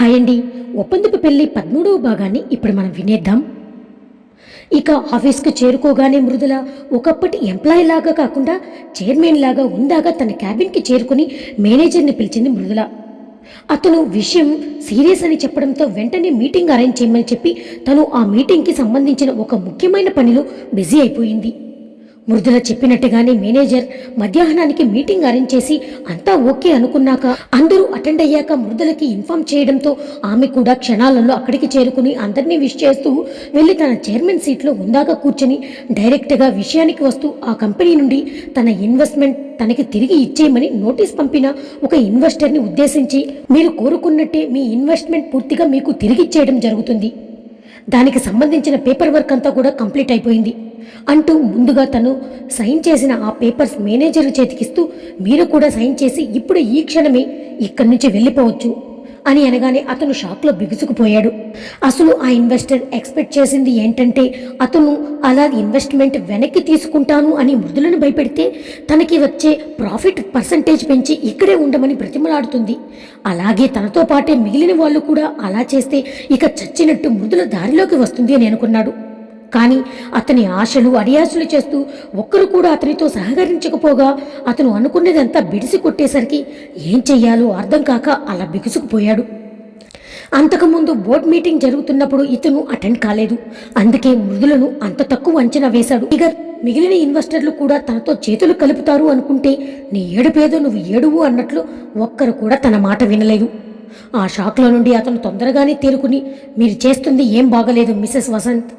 Hi అండి ఒప్పందపు పెళ్ళి పదమూడవ భాగాన్ని ఇప్పుడు మనం వినేద్దాం. ఇక ఆఫీస్కు చేరుకోగానే మృదుల ఒకప్పటి ఎంప్లాయీ లాగా కాకుండా చైర్మన్ లాగా ఉందాగా తన క్యాబిన్కి చేరుకుని మేనేజర్ని పిలిచింది మృదుల. అతను విషయం సీరియస్ అని చెప్పడంతో వెంటనే మీటింగ్ అరేంజ్ చేయమని చెప్పి తను ఆ మీటింగ్కి సంబంధించిన ఒక ముఖ్యమైన పనిలో బిజీ అయిపోయింది. మృదుల చెప్పినట్టుగానే మేనేజర్ మధ్యాహ్నానికి మీటింగ్ అరేంజ్ చేసి అంతా ఓకే అనుకున్నాక అందరూ అటెండ్ అయ్యాక మృదులకి ఇన్ఫామ్ చేయడంతో ఆమె కూడా క్షణాలలో అక్కడికి చేరుకుని అందరినీ విష్ చేస్తూ వెళ్ళి తన చైర్మన్ సీట్లో ఉందాక కూర్చొని డైరెక్ట్గా విషయానికి వస్తూ ఆ కంపెనీ నుండి తన ఇన్వెస్ట్మెంట్ తనకి తిరిగి ఇచ్చేయమని నోటీస్ పంపిన ఒక ఇన్వెస్టర్ని ఉద్దేశించి మీరు కోరుకున్నట్టే మీ ఇన్వెస్ట్మెంట్ పూర్తిగా మీకు తిరిగి ఇచ్చేయడం జరుగుతుంది. దానికి సంబంధించిన పేపర్ వర్క్ అంతా కూడా కంప్లీట్ అయిపోయింది. అంటూ ముందుగా తను సైన్ చేసిన ఆ పేపర్స్ మేనేజర్ చేతికిస్తూ మీరు కూడా సైన్ చేసి ఇప్పుడు ఈ క్షణమే ఇక్కడి నుంచి వెళ్ళిపోవచ్చు. అని అనగానే అతను షాక్లో బిగుసుకుపోయాడు. అసలు ఆ ఇన్వెస్టర్ ఎక్స్పెక్ట్ చేసింది ఏంటంటే అతను అలా ఇన్వెస్ట్మెంట్ వెనక్కి తీసుకుంటాను అని మృదులను భయపెడితే తనకి వచ్చే ప్రాఫిట్ పర్సంటేజ్ పెంచి ఇక్కడే ఉండమని బ్రతిమలాడుతుంది. అలాగే తనతో పాటే మిగిలిన వాళ్ళు కూడా అలా చేస్తే ఇక చచ్చినట్టు మృదుల దారిలోకి వస్తుంది అని అనుకున్నాడు. కానీ అతని ఆశలు అడియాశలు చేస్తూ ఒక్కరు కూడా అతనితో సహకరించకపోగా అతను అనుకున్నదంతా బిడిసి కొట్టేసరికి ఏం చెయ్యాలో అర్థం కాక అలా బిగుసుకుపోయాడు. అంతకుముందు బోర్డ్ మీటింగ్ జరుగుతున్నప్పుడు ఇతను అటెండ్ కాలేదు. అందుకే మృదులను అంత తక్కువ అంచనా వేశాడు. ఇక మిగిలిన ఇన్వెస్టర్లు కూడా తనతో చేతులు కలుపుతారు అనుకుంటే నీ ఏడుపేదో నువ్వు ఏడువు అన్నట్లు ఒక్కరు కూడా తన మాట వినలేదు. ఆ షాక్లో నుండి అతను తొందరగానే తేరుకుని మీరు చేస్తుంది ఏం బాగలేదు మిసెస్ వసంత్.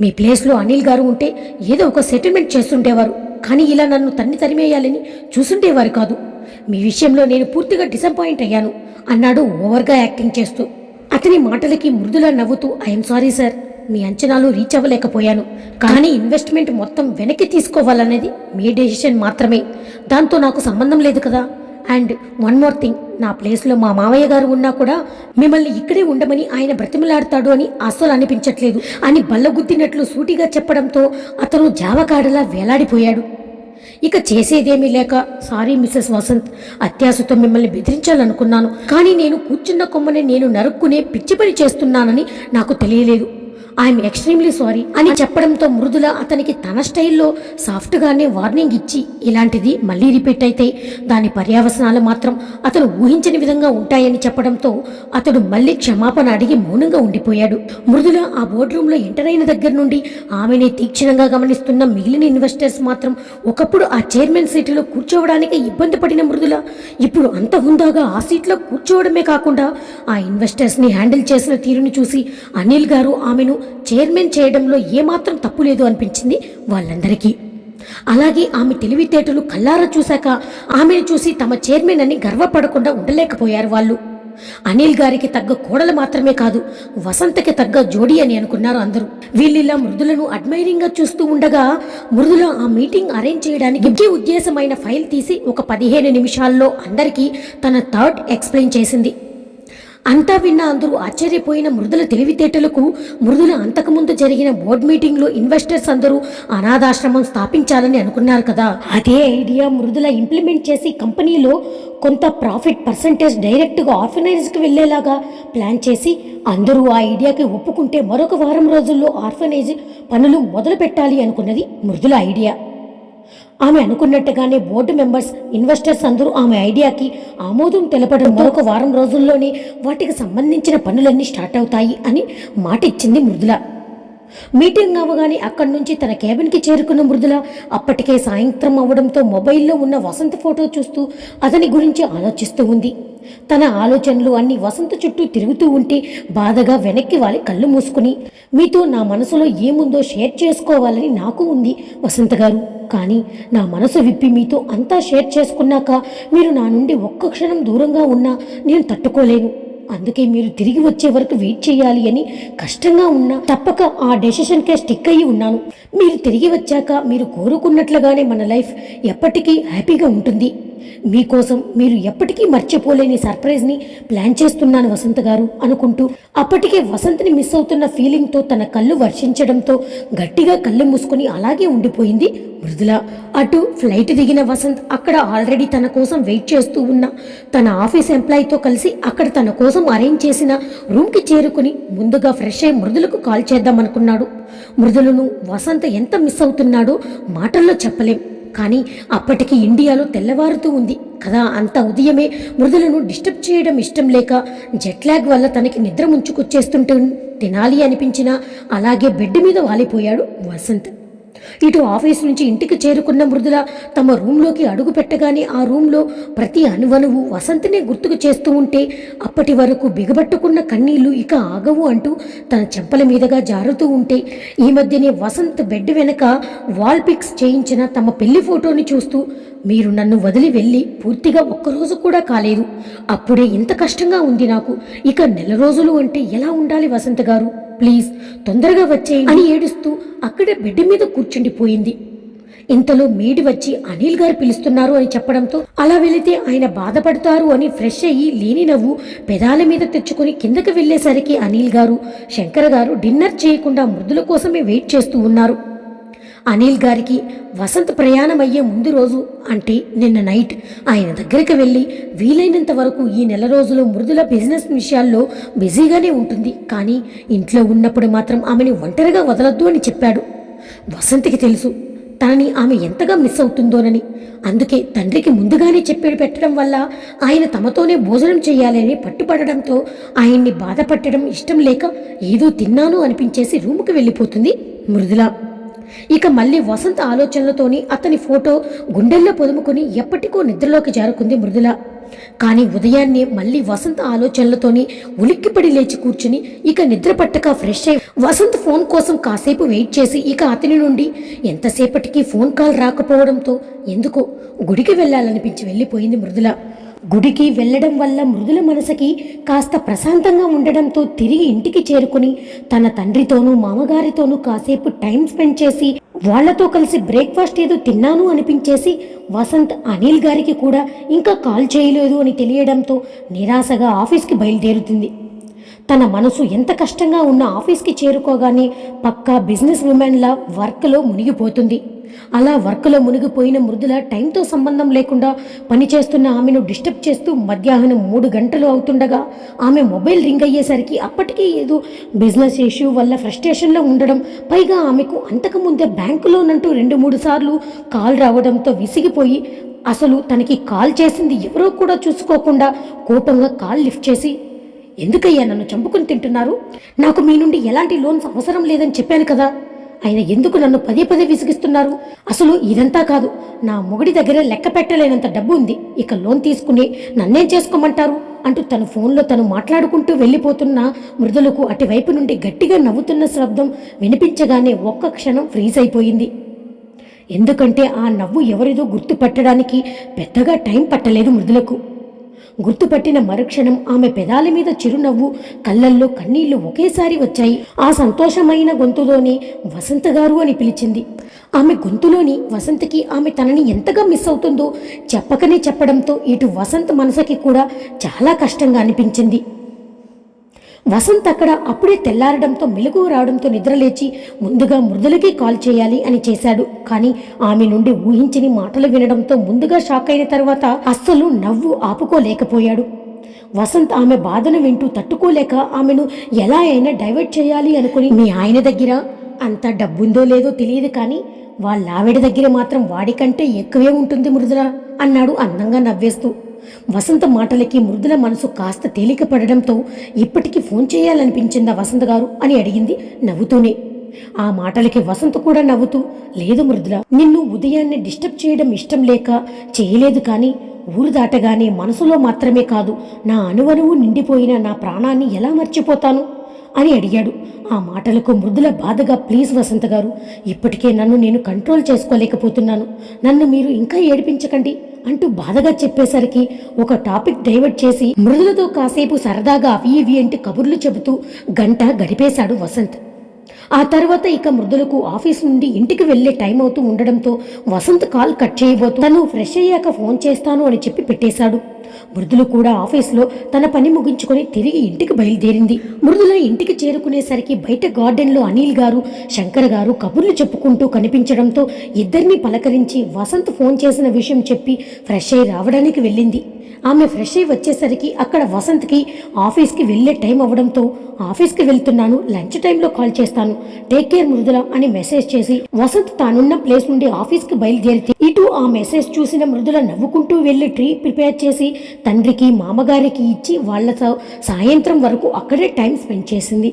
మీ ప్లేస్లో అనిల్ గారు ఉంటే ఏదో ఒక సెటిల్మెంట్ చేస్తుండేవారు. కానీ ఇలా నన్ను తన్ని తరిమేయాలని చూసుండేవారు కాదు. మీ విషయంలో నేను పూర్తిగా డిసప్పాయింట్ అయ్యాను అన్నాడు ఓవర్గా యాక్టింగ్ చేస్తూ. అతని మాటలకి మృదులా నవ్వుతూ ఐఎమ్ సారీ సార్ మీ అంచనాలు రీచ్ అవ్వలేకపోయాను. కానీ ఇన్వెస్ట్మెంట్ మొత్తం వెనక్కి తీసుకోవాలనేది మీ డెసిషన్ మాత్రమే. దాంతో నాకు సంబంధం లేదు కదా. అండ్ వన్ మోర్ థింగ్ నా ప్లేస్లో మా మావయ్య గారు ఉన్నా కూడా మిమ్మల్ని ఇక్కడే ఉండమని ఆయన బ్రతిమలాడతాడు అని అస్సలు అనిపించట్లేదు. అని బల్లగుద్దినట్లు సూటిగా చెప్పడంతో అతను జావకాడలా వేలాడిపోయాడు. ఇక చేసేదేమీ లేక సారీ మిస్సెస్ వసంత్ అత్యాశతో మిమ్మల్ని బెదిరించాలనుకున్నాను. కానీ నేను కూర్చున్న కొమ్మని నేను నరుక్కునే పిచ్చి పని చేస్తున్నానని నాకు తెలియలేదు. ఐఎమ్ ఎక్స్ట్రీమ్లీ సారీ అని చెప్పడంతో మృదుల అతనికి తన స్టైల్లో సాఫ్ట్గానే వార్నింగ్ ఇచ్చి ఇలాంటిది మళ్ళీ రిపీట్ అయితే దాని పర్యావసనాలు మాత్రం అతను ఊహించని విధంగా ఉంటాయని చెప్పడంతో అతడు మళ్ళీ క్షమాపణ అడిగి మౌనంగా ఉండిపోయాడు. మృదుల ఆ బోర్డ్రూమ్లో ఎంటర్ అయిన దగ్గర నుండి ఆమెని తీక్షణంగా గమనిస్తున్న మిగిలిన ఇన్వెస్టర్స్ మాత్రం ఒకప్పుడు ఆ చైర్మన్ సీటులో కూర్చోవడానికి ఇబ్బంది పడిన మృదుల ఇప్పుడు అంత హుందాగా ఆ సీట్లో కూర్చోవడమే కాకుండా ఆ ఇన్వెస్టర్స్ని హ్యాండిల్ చేసిన తీరుని చూసి అనిల్ గారు ఆమెను చైర్మన్ చేయడంలో ఏమాత్రం తప్పు లేదు అనిపించింది వాళ్ళందరికీ. అలాగే ఆమె తెలివితేటలు కల్లారా చూశాక ఆమెను చూసి తమ చైర్మన్ అని గర్వపడకుండా ఉండలేకపోయారు వాళ్ళు. అనిల్ గారికి తగ్గ కోడలు మాత్రమే కాదు వసంతకి తగ్గ జోడి అని అనుకున్నారు అందరూ. వీళ్ళిలా మృదులను అడ్మైరింగ్గా చూస్తూ ఉండగా మృదుల ఆ మీటింగ్ అరేంజ్ చేయడానికి ముఖ్య ఉద్దేశమైన ఫైల్ తీసి ఒక పదిహేను నిమిషాల్లో అందరికీ తన థర్డ్ ఎక్స్ప్లెయిన్ చేసింది. అంతా విన్న అందరూ ఆశ్చర్యపోయిన మృదుల తెలివితేటలకు మృదుల అంతకుముందు జరిగిన బోర్డ్ మీటింగ్లో ఇన్వెస్టర్స్ అందరూ అనాథాశ్రమం స్థాపించాలని అనుకున్నారు కదా. అదే ఐడియా మృదుల ఇంప్లిమెంట్ చేసి కంపెనీలో కొంత ప్రాఫిట్ పర్సంటేజ్ డైరెక్ట్గా ఆర్ఫనైజ్కి వెళ్ళేలాగా ప్లాన్ చేసి అందరూ ఆ ఐడియాకి ఒప్పుకుంటే మరొక వారం రోజుల్లో ఆర్ఫనైజ్ పనులు మొదలు పెట్టాలి అనుకున్నది మృదుల ఐడియా. ఆమె అనుకున్నట్టుగానే బోర్డు మెంబర్స్ ఇన్వెస్టర్స్ అందరూ ఆమె ఐడియాకి ఆమోదం తెలపడం మరొక వారం రోజుల్లోనే వాటికి సంబంధించిన పనులన్నీ స్టార్ట్ అవుతాయి అని మాట ఇచ్చింది మృదుల. మీటింగ్ అవ్వగానే అక్కడి నుంచి తన కేబిన్కి చేరుకున్న మృదుల అప్పటికే సాయంత్రం అవ్వడంతో మొబైల్లో ఉన్న వసంత ఫోటో చూస్తూ అతని గురించి ఆలోచిస్తూ ఉంది. తన ఆలోచనలు అన్ని వసంత చుట్టూ తిరుగుతూ ఉంటే బాధగా వెనక్కి వాలి కళ్ళు మూసుకుని మీతో నా మనసులో ఏముందో షేర్ చేసుకోవాలని నాకు ఉంది వసంత గారు. కానీ నా మనసు విప్పి మీతో అంతా షేర్ చేసుకున్నాక మీరు నా నుండి ఒక్క క్షణం దూరంగా ఉన్నా నేను తట్టుకోలేను. అందుకే మీరు తిరిగి వచ్చే వరకు వెయిట్ చేయాలి అని కష్టంగా ఉన్నా తప్పక ఆ డెసిషన్కే స్టిక్ అయ్యి ఉన్నాను. మీరు తిరిగి వచ్చాక మీరు కోరుకున్నట్లుగానే మన లైఫ్ ఎప్పటికీ హ్యాపీగా ఉంటుంది. మీకోసం మీరు ఎప్పటికీ మర్చిపోలేని సర్ప్రైజ్ని ప్లాన్ చేస్తున్నాను వసంత్ గారు అనుకుంటూ అప్పటికే వసంత్ని మిస్ అవుతున్న ఫీలింగ్తో తన కళ్ళు వర్షించడంతో గట్టిగా కళ్ళు మూసుకొని అలాగే ఉండిపోయింది మృదుల. అటు ఫ్లైట్ దిగిన వసంత్ అక్కడ ఆల్రెడీ తన కోసం వెయిట్ చేస్తూ ఉన్న తన ఆఫీస్ ఎంప్లాయీతో కలిసి అక్కడ తన కోసం అరేంజ్ చేసిన రూమ్కి చేరుకుని ముందుగా ఫ్రెష్ అయి మృదులకు కాల్ చేద్దామనుకున్నాడు. మృదులను వసంత్ ఎంత మిస్ అవుతున్నాడో మాటల్లో చెప్పలేం. కానీ అప్పటికి ఇండియాలో తెల్లవారుతూ ఉంది. కదా అంత ఉదయమే మృదులను డిస్టర్బ్ చేయడం ఇష్టం లేక జెట్ లాగ్ వల్ల తనకి నిద్ర ముంచుకొచ్చేస్తుంటే తినాలి అనిపించినా అలాగే బెడ్ మీద వాలిపోయాడు వసంత్. ఇటు ఆఫీస్ నుంచి ఇంటికి చేరుకున్న మృదుల తమ రూంలోకి అడుగు పెట్టగానే ఆ రూంలో ప్రతి అణువణువు వసంతనే గుర్తుకు చేస్తూ ఉంటే అప్పటి వరకు బిగబట్టుకున్న కన్నీళ్ళు ఇక ఆగవు అంటూ తన చెంపల మీదుగా జారుతూ ఉంటే ఈ మధ్యనే వసంత్ బెడ్ వెనక వాల్ పిక్స్ చేయించిన తమ పెళ్ళి ఫోటోని చూస్తూ మీరు నన్ను వదిలి వెళ్ళి పూర్తిగా ఒక్కరోజు కూడా కాలేదు. అప్పుడే ఇంత కష్టంగా ఉంది నాకు. ఇక నెల రోజులు అంటే ఎలా ఉండాలి వసంత్ గారు? ప్లీజ్ తొందరగా వచ్చే అని ఏడుస్తూ అక్కడే బెడ్ మీద కూర్చుండిపోయింది. ఇంతలో మేడి వచ్చి అనిల్ గారు పిలుస్తున్నారు అని చెప్పడంతో అలా వెళితే ఆయన బాధపడతారు అని ఫ్రెష్ అయ్యి లేని నవ్వు పెదాల మీద తెచ్చుకుని కిందకి వెళ్ళేసరికి అనిల్ గారు శంకర్ గారు డిన్నర్ చేయకుండా మృదుల కోసమే వెయిట్ చేస్తూ ఉన్నారు. అనిల్ గారికి వసంత్ ప్రయాణం అయ్యే ముందు రోజు అంటే నిన్న నైట్. ఆయన దగ్గరికి వెళ్ళి వీలైనంత వరకు ఈ నెల రోజులు మృదుల బిజినెస్ విషయాల్లో బిజీగానే ఉంటుంది. కానీ ఇంట్లో ఉన్నప్పుడు మాత్రం ఆమెని ఒంటరిగా వదలొద్దు అని చెప్పాడు. వసంత్కి తెలుసు తనని ఆమె ఎంతగా మిస్ అవుతుందోనని. అందుకే తండ్రికి ముందుగానే చెప్పేడు పెట్టడం వల్ల ఆయన తమతోనే భోజనం చేయాలని పట్టుపడడంతో ఆయన్ని బాధపట్టడం ఇష్టం లేక ఏదో తిన్నాను అనిపించేసి రూముకి వెళ్ళిపోతుంది మృదుల ఇక మళ్ళీ వసంత ఆలోచనలతోని అతని ఫోటో గుండెల్లో పొదుముకొని ఎప్పటికో నిద్రలోకి జారుకుంది మృదుల. కానీ ఉదయాన్నే మళ్ళీ వసంత ఆలోచనలతోని ఉలిక్కిపడి లేచి కూర్చుని ఇక నిద్ర పట్టక ఫ్రెష్ అయి వసంత్ ఫోన్ కోసం కాసేపు వెయిట్ చేసి ఇక అతని నుండి ఎంతసేపటికి ఫోన్ కాల్ రాకపోవడంతో ఎందుకో గుడికి వెళ్ళాలనిపించి వెళ్ళిపోయింది మృదుల. గుడికి వెళ్ళడం వల్ల మృదుల మనసుకి కాస్త ప్రశాంతంగా ఉండడంతో తిరిగి ఇంటికి చేరుకుని తన తండ్రితోనూ మామగారితోనూ కాసేపు టైం స్పెండ్ చేసి వాళ్ళతో కలిసి బ్రేక్ఫాస్ట్ ఏదో తిన్నాను అనిపించేసి వసంత్ అనిల్ గారికి కూడా ఇంకా కాల్ చేయలేదు అని తెలియడంతో నిరాశగా ఆఫీస్కి బయలుదేరుతుంది. తన మనసు ఎంత కష్టంగా ఉన్న ఆఫీస్కి చేరుకోగానే పక్కా బిజినెస్ ఉమెన్లా వర్క్లో మునిగిపోతుంది. అలా వర్క్లో మునిగిపోయిన మృదుల టైంతో సంబంధం లేకుండా పనిచేస్తున్న ఆమెను డిస్టర్బ్ చేస్తూ మధ్యాహ్నం మూడు గంటలు అవుతుండగా ఆమె మొబైల్ రింగ్ అయ్యేసరికి అప్పటికీ ఏదో బిజినెస్ ఇష్యూ వల్ల ఫ్రస్ట్రేషన్లో ఉండడం పైగా ఆమెకు అంతకుముందే బ్యాంకులోనంటూ రెండు మూడు సార్లు కాల్ రావడంతో విసిగిపోయి అసలు తనకి కాల్ చేసింది ఎవరో కూడా చూసుకోకుండా కోపంగా కాల్ లిఫ్ట్ చేసి ఎందుకయ్యా నన్ను చంపుకుని తింటున్నారు? నాకు మీ నుండి ఎలాంటి లోన్స్ అవసరం లేదని చెప్పాను కదా. ఆయన ఎందుకు నన్ను పదే పదే విసిగిస్తున్నారు? అసలు ఇదంతా కాదు నా మొగుడి దగ్గర లెక్క పెట్టలేనంత డబ్బు ఉంది. ఇక లోన్ తీసుకుని నన్నేం చేసుకోమంటారు? అంటూ తన ఫోన్లో తను మాట్లాడుకుంటూ వెళ్ళిపోతున్న మృదులకు అటువైపు నుండి గట్టిగా నవ్వుతున్న శబ్దం వినిపించగానే ఒక్క క్షణం ఫ్రీజ్ అయిపోయింది. ఎందుకంటే ఆ నవ్వు ఎవరిదో గుర్తుపట్టడానికి పెద్దగా టైం పట్టలేదు మృదులకు. గుర్తుపట్టిన మరుక్షణం ఆమె పెదాల మీద చిరునవ్వు కళ్ళల్లో కన్నీళ్ళు ఒకేసారి వచ్చాయి. ఆ సంతోషమైన గొంతులోనే వసంత గారు అని పిలిచింది. ఆమె గొంతులోని వసంతకి ఆమె తనని ఎంతగా మిస్ అవుతుందో చెప్పకనే చెప్పడంతో ఇటు వసంత్ మనసుకి కూడా చాలా కష్టంగా అనిపించింది. వసంత్ అక్కడ అప్పుడే తెల్లారడంతో మెలకు రావడంతో నిద్రలేచి ముందుగా మృదులకి కాల్ చేయాలి అని చేశాడు. కానీ ఆమె నుండి ఊహించని మాటలు వినడంతో ముందుగా షాక్ అయిన తర్వాత అస్సలు నవ్వు ఆపుకోలేకపోయాడు. వసంత్ ఆమె బాధను వింటూ తట్టుకోలేక ఆమెను ఎలా అయినా డైవర్ట్ చేయాలి అనుకుని మీ ఆయన దగ్గర అంత డబ్బుందో లేదో తెలియదు కానీ వాళ్ళ ఆవిడ దగ్గర మాత్రం వాడికంటే ఎక్కువే ఉంటుంది మృదుల అన్నాడు అందంగా నవ్వేస్తూ. వసంత మాటలకి మృదుల మనసు కాస్త తేలిక పడడంతో ఇప్పటికీ ఫోన్ చేయాలనిపించిందా వసంత గారు అని అడిగింది నవ్వుతూనే. ఆ మాటలకి వసంత కూడా నవ్వుతూ లేదు మృదుల నిన్ను ఉదయాన్నే డిస్టర్బ్ చేయడం ఇష్టం లేక చేయలేదు కానీ ఊరు దాటగానే మనసులో మాత్రమే కాదు నా అణువణువు నిండిపోయిన నా ప్రాణాన్ని ఎలా మర్చిపోతాను? అని అడిగాడు. ఆ మాటలకు మృదుల బాధగా ప్లీజ్ వసంత గారు ఇప్పటికే నన్ను నేను కంట్రోల్ చేసుకోలేకపోతున్నాను. నన్ను మీరు ఇంకా ఏడిపించకండి. అంటూ బాధగా చెప్పేసరికి ఒక టాపిక్ డైవర్ట్ చేసి మృదులతో కాసేపు సరదాగా అవి ఇవి అంటూ కబుర్లు చెబుతూ గంట గడిపేశాడు వసంత్. ఆ తర్వాత ఇక మృదులకు ఆఫీస్ నుండి ఇంటికి వెళ్ళే టైం అవుతూ ఉండడంతో వసంత్ కాల్ కట్ చేయబోతూ తను ఫ్రెష్ అయ్యాక ఫోన్ చేస్తాను అని చెప్పి పెట్టేశాడు. మృదులు కూడా ఆఫీస్లో తన పని ముగించుకొని తిరిగి ఇంటికి బయలుదేరింది. మృదుల ఇంటికి చేరుకునేసరికి బయట గార్డెన్లో అనిల్ గారు శంకర్ గారు కబుర్లు చెప్పుకుంటూ కనిపించడంతో ఇద్దరిని పలకరించి వసంత్ ఫోన్ చేసిన విషయం చెప్పి ఫ్రెష్ అయి రావడానికి వెళ్ళింది. ఆమె ఫ్రెష్ అయి వచ్చేసరికి అక్కడ వసంత్కి ఆఫీస్కి వెళ్ళే టైం అవ్వడంతో ఆఫీస్కి వెళ్తున్నాను లంచ్ టైంలో కాల్ చేస్తాను టేక్ కేర్ మృదుల అని మెసేజ్ చేసి వసంత్ తానున్న ప్లేస్ నుండి ఆఫీస్కి బయలుదేరితే ఇటు ఆ మెసేజ్ చూసిన మృదుల నవ్వుకుంటూ వెళ్ళి ట్రీ ప్రిపేర్ చేసి తండ్రికి మామగారికి ఇచ్చి వాళ్ళతో సాయంత్రం వరకు అక్కడే టైం స్పెండ్ చేసింది.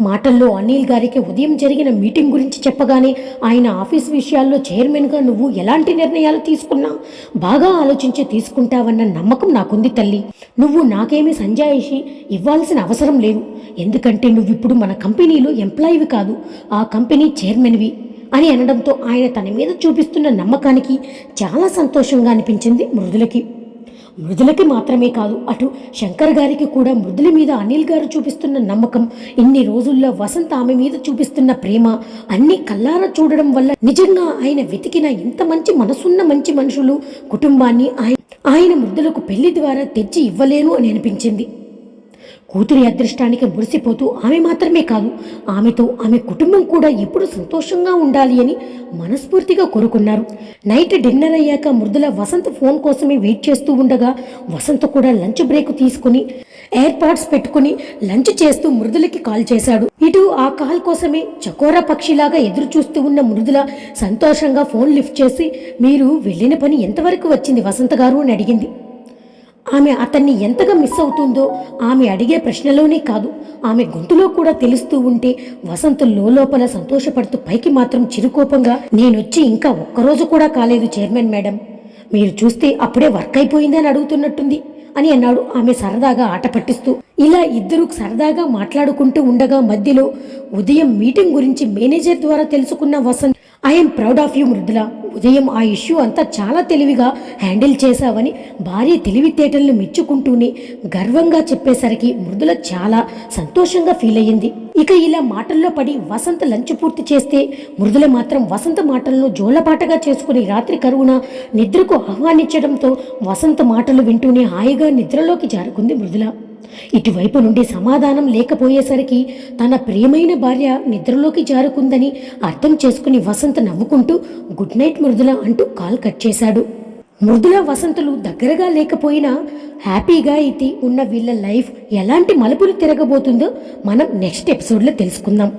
మాటల్లో అనిల్ గారికి ఉదయం జరిగిన మీటింగ్ గురించి చెప్పగానే ఆయన ఆఫీస్ విషయాల్లో చైర్మన్గా నువ్వు ఎలాంటి నిర్ణయాలు తీసుకున్నా బాగా ఆలోచించి తీసుకుంటావన్న నమ్మకం నాకుంది తల్లి. నువ్వు నాకేమీ సంజాయిషి ఇవ్వాల్సిన అవసరం లేదు. ఎందుకంటే నువ్వు ఇప్పుడు మన కంపెనీలో ఎంప్లాయీవి కాదు ఆ కంపెనీ చైర్మన్వి అని అనడంతో ఆయన తన మీద చూపిస్తున్న నమ్మకానికి చాలా సంతోషంగా అనిపించింది మృదులకి. మృదులకి మాత్రమే కాదు అటు శంకర్ గారికి కూడా మృదుల మీద అనిల్ గారు చూపిస్తున్న నమ్మకం ఇన్ని రోజుల్లో వసంత్ ఆమె మీద చూపిస్తున్న ప్రేమ అన్ని కల్లారా చూడడం వల్ల నిజంగా ఆయన వెతికిన ఇంత మంచి మనసున్న మంచి మనుషులు కుటుంబాన్ని ఆయన ఆయన మృదులకు పెళ్ళి ద్వారా తెచ్చి ఇవ్వలేను అని అనిపించింది. కూతురి అదృష్టానికి మురిసిపోతూ ఆమె మాత్రమే కాదు ఆమెతో ఆమె కుటుంబం కూడా ఎప్పుడు సంతోషంగా ఉండాలి అని మనస్ఫూర్తిగా కోరుకున్నారు. నైట్ డిన్నర్ అయ్యాక మృదుల వసంత్ ఫోన్ కోసమే వెయిట్ చేస్తూ ఉండగా వసంత్ కూడా లంచ్ బ్రేక్ తీసుకుని ఎయిర్పాడ్స్ పెట్టుకుని లంచ్ చేస్తూ మృదులకి కాల్ చేశాడు. ఇటు ఆ కాల్ కోసమే చకోర పక్షిలాగా ఎదురు చూస్తూ ఉన్న మృదుల సంతోషంగా ఫోన్ లిఫ్ట్ చేసి మీరు వెళ్ళిన పని ఎంతవరకు వచ్చింది వసంత్ గారు? అని అడిగింది. ఆమె అతన్ని ఎంతగా మిస్ అవుతుందో ఆమె అడిగే ప్రశ్నలోనే కాదు. ఆమె గొంతులో కూడా తెలుస్తూ ఉంటే వసంత్ లోపల సంతోషపడుతూ పైకి మాత్రం చిరుకోపంగా నేనొచ్చి ఇంకా ఒక్కరోజు కూడా కాలేదు చైర్మన్ మేడం. మీరు చూస్తే అప్పుడే వర్క్ అయిపోయిందని అడుగుతున్నట్టుంది అని అన్నాడు ఆమె సరదాగా ఆట పట్టిస్తూ. ఇలా ఇద్దరు సరదాగా మాట్లాడుకుంటూ ఉండగా మధ్యలో ఉదయం మీటింగ్ గురించి మేనేజర్ ద్వారా తెలుసుకున్న Vasanth I'm proud of you Mrudula. ఉదయం ఆ ఇష్యూ అంతా చాలా తెలివిగా హ్యాండిల్ చేశావని భార్య తెలివితేటలను మెచ్చుకుంటూనే గర్వంగా చెప్పేసరికి మృదుల చాలా సంతోషంగా ఫీల్ అయ్యింది. ఇక ఇలా మాటల్లో పడి వసంత లంచ్ పూర్తి చేస్తే మృదుల మాత్రం వసంత మాటలను జోలపాటగా చేసుకుని రాత్రి కరువున నిద్రకు ఆహ్వానించడంతో వసంత మాటలు వింటూనే హాయిగా నిద్రలోకి జారుకుంది మృదుల. ఇటువైపు నుండి సమాధానం లేకపోయేసరికి తన ప్రియమైన భార్య నిద్రలోకి జారుకుందని అర్థం చేసుకుని వసంత్ నవ్వుకుంటూ గుడ్ నైట్ మృదుల అంటూ కాల్ కట్ చేశాడు. మృదుల వసంతులు దగ్గరగా లేకపోయినా హ్యాపీగా అయితే ఉన్న వీళ్ళ లైఫ్ ఎలాంటి మలుపులు తిరగబోతుందో మనం నెక్స్ట్ ఎపిసోడ్లో తెలుసుకుందాం.